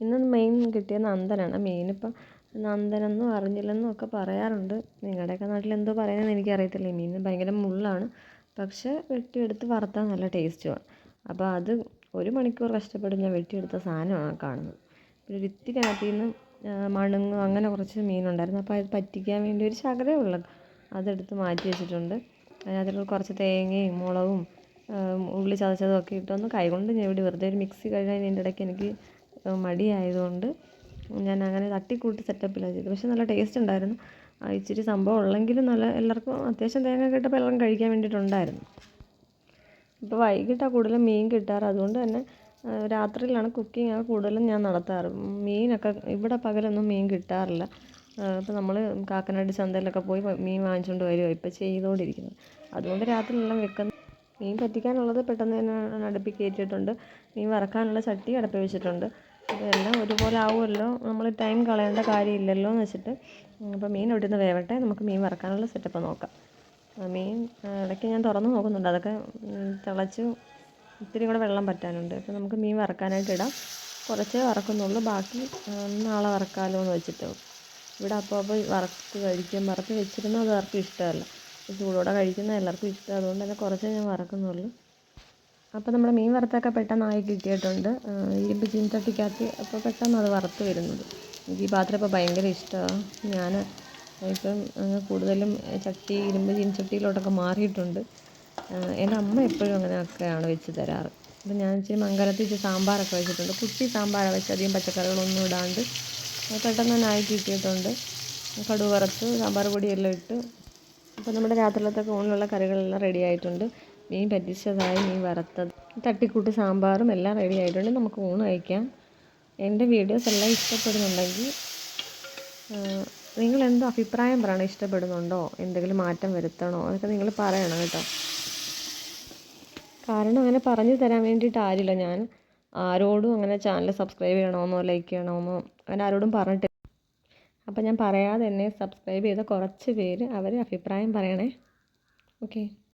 ഇന്ന് മെയിൻ കിട്ടിയ നന്ദനാണ്. മീനിപ്പം നന്ദനെന്നും അറിഞ്ഞില്ലെന്നും ഒക്കെ പറയാറുണ്ട്. നിങ്ങളുടെയൊക്കെ നാട്ടിൽ എന്തോ പറയുന്നതെന്ന് എനിക്കറിയത്തില്ല. മീനിന് ഭയങ്കര മുള്ളാണ്. പക്ഷേ വെട്ടിയെടുത്ത് വറുത്താൽ നല്ല ടേസ്റ്റുമാണ് അപ്പോൾ അത് ഒരു മണിക്കൂർ കഷ്ടപ്പെട്ട് ഞാൻ വെട്ടിയെടുത്ത സാധനമാണ് കാണുന്നത്. പിന്നെ വിത്തിനകത്ത് നിന്ന് മണങ്ങ് അങ്ങനെ കുറച്ച് മീനുണ്ടായിരുന്നു. അപ്പോൾ അത് പറ്റിക്കാൻ വേണ്ടി ഒരു ശകലമേ ഉള്ളത് അതെടുത്ത് മാറ്റി വെച്ചിട്ടുണ്ട്. അതിനകത്ത് കുറച്ച് തേങ്ങയും മുളകും ഉള്ളി ചതച്ചതും ഒക്കെ ഇട്ടൊന്ന് കൈകൊണ്ട് ഞെവിടി വെറുതെ ഒരു മിക്സി കഴുകാൻ ഇടയ്ക്ക് എനിക്ക് മടിയായതുകൊണ്ട് ഞാൻ അങ്ങനെ തട്ടിക്കൂട്ടി സെറ്റപ്പിലാണ് ചെയ്തത്. പക്ഷേ നല്ല ടേസ്റ്റ് ഉണ്ടായിരുന്നു. ഇച്ചിരി സംഭവം ഉള്ളെങ്കിലും നല്ല എല്ലാവർക്കും അത്യാവശ്യം തേങ്ങ കിട്ടപ്പോൾ എല്ലാവരും കഴിക്കാൻ വേണ്ടിയിട്ടുണ്ടായിരുന്നു. ഇപ്പോൾ വൈകിട്ടാണ് കൂടുതലും മീൻ കിട്ടാറ്. അതുകൊണ്ട് തന്നെ രാത്രിയിലാണ് കുക്കിംഗ് കൂടുതലും ഞാൻ നടത്താറ്. മീനൊക്കെ ഇവിടെ പകലൊന്നും മീൻ കിട്ടാറില്ല. ഇപ്പോൾ നമ്മൾ കാക്കനാട് ചന്തയിലൊക്കെ പോയി മീൻ വാങ്ങിച്ചുകൊണ്ട് വരുമോ ഇപ്പോൾ ചെയ്തുകൊണ്ടിരിക്കുന്നത് അതുകൊണ്ട് രാത്രിയിലെല്ലാം വെക്കുന്ന മീൻ പറ്റിക്കാനുള്ളത് പെട്ടെന്ന് തന്നെ അടുപ്പിൽ കയറ്റിയിട്ടുണ്ട് മീൻ വറക്കാനുള്ള ചട്ടി അടുപ്പിൽ വെച്ചിട്ടുണ്ട്. ഇതെല്ലാം ഒരുപോലെ ആവുമല്ലോ? നമ്മൾ ടൈം കളയേണ്ട കാര്യമില്ലല്ലോ എന്ന് വെച്ചിട്ട്. അപ്പോൾ മീൻ ഇവിടെ നിന്ന് വേവട്ടെ. നമുക്ക് മീൻ വറക്കാനുള്ള സെറ്റപ്പ് നോക്കാം. മീൻ ഇടയ്ക്ക് ഞാൻ തുറന്ന് നോക്കുന്നുണ്ട്. അതൊക്കെ തിളച്ച് ഇത്തിരി കൂടെ വെള്ളം പറ്റാനുണ്ട്. അപ്പോൾ നമുക്ക് മീൻ വറക്കാനായിട്ട് ഇടാം. കുറച്ചേ വറക്കുന്നുള്ളൂ. ബാക്കി നാളെ വറക്കാമല്ലോ എന്ന് വെച്ചിട്ട്. ഇവിടെ അപ്പോൾ അപ്പോൾ വറുത്ത് കഴിക്കും വറുത്ത് വെച്ചിരുന്നാൽ അത് ആർക്കും ഇഷ്ടമല്ല. ചൂടോടെ കഴിക്കുന്ന എല്ലാവർക്കും ഇഷ്ടം. അതുകൊണ്ട് തന്നെ കുറച്ചേ ഞാൻ വറക്കുന്നുള്ളൂ. അപ്പോൾ നമ്മുടെ മീൻ വറുത്തൊക്കെ പെട്ടെന്നായി കിട്ടിയിട്ടുണ്ട്. ഇരുമ്പ് ചീനച്ചട്ടിക്കകത്ത് അപ്പോൾ പെട്ടെന്ന് അത് വറുത്ത് വരുന്നത്. എനിക്ക് ഈ പാത്രം ഇപ്പോൾ ഭയങ്കര ഇഷ്ടമാണ് ഞാൻ ഇപ്പം കൂടുതലും ചട്ടി ഇരുമ്പ് ചീനച്ചട്ടിയിലോട്ടൊക്കെ മാറിയിട്ടുണ്ട്. എന്റെ അമ്മ എപ്പോഴും അങ്ങനെയൊക്കെയാണ് വെച്ച് തരാറ്. അപ്പം ഞാൻ ഇച്ചിരി മംഗലത്തിൽ ഇച്ചിരി സാമ്പാറൊക്കെ വെച്ചിട്ടുണ്ട്. കുട്ടി സാമ്പാറാണ് വെച്ച് അധികം പച്ചക്കറികളൊന്നും ഇടാണ്ട്. പെട്ടെന്ന് തന്നെ ആയി കിട്ടിയിട്ടുണ്ട്. കടുക് വറുത്ത് സാമ്പാർ പൊടിയെല്ലാം ഇട്ട്. അപ്പോൾ നമ്മുടെ രാത്രിയിലത്തെ ഊണിനുള്ള കറികളെല്ലാം റെഡി ആയിട്ടുണ്ട്. മീൻ പറ്റിച്ചതായി മീൻ വറുത്തത് തട്ടിക്കൂട്ട് സാമ്പാറും എല്ലാം റെഡി ആയിട്ടുണ്ട്. നമുക്ക് ഊണ് കഴിക്കാം. എന്റെ വീഡിയോസ് എല്ലാം ഇഷ്ടപ്പെടുന്നുണ്ടെങ്കിൽ നിങ്ങൾ എന്തോ അഭിപ്രായം പറയണം. ഇഷ്ടപ്പെടുന്നുണ്ടോ? എന്തെങ്കിലും മാറ്റം വരുത്തണോ? അതൊക്കെ നിങ്ങൾ പറയണം കേട്ടോ. കാരണം അങ്ങനെ പറഞ്ഞു തരാൻ വേണ്ടിയിട്ട് ആരില്ല. ഞാൻ ആരോടും അങ്ങനെ ചാനൽ സബ്സ്ക്രൈബ് ചെയ്യണമെന്നോ ലൈക്ക് ചെയ്യണമെന്നോ അങ്ങനെ ആരോടും പറഞ്ഞിട്ടില്ല. അപ്പം ഞാൻ പറയാതെ തന്നെ സബ്സ്ക്രൈബ് ചെയ്ത കുറച്ച് പേര് അവർ അഭിപ്രായം പറയണേ. ഓക്കെ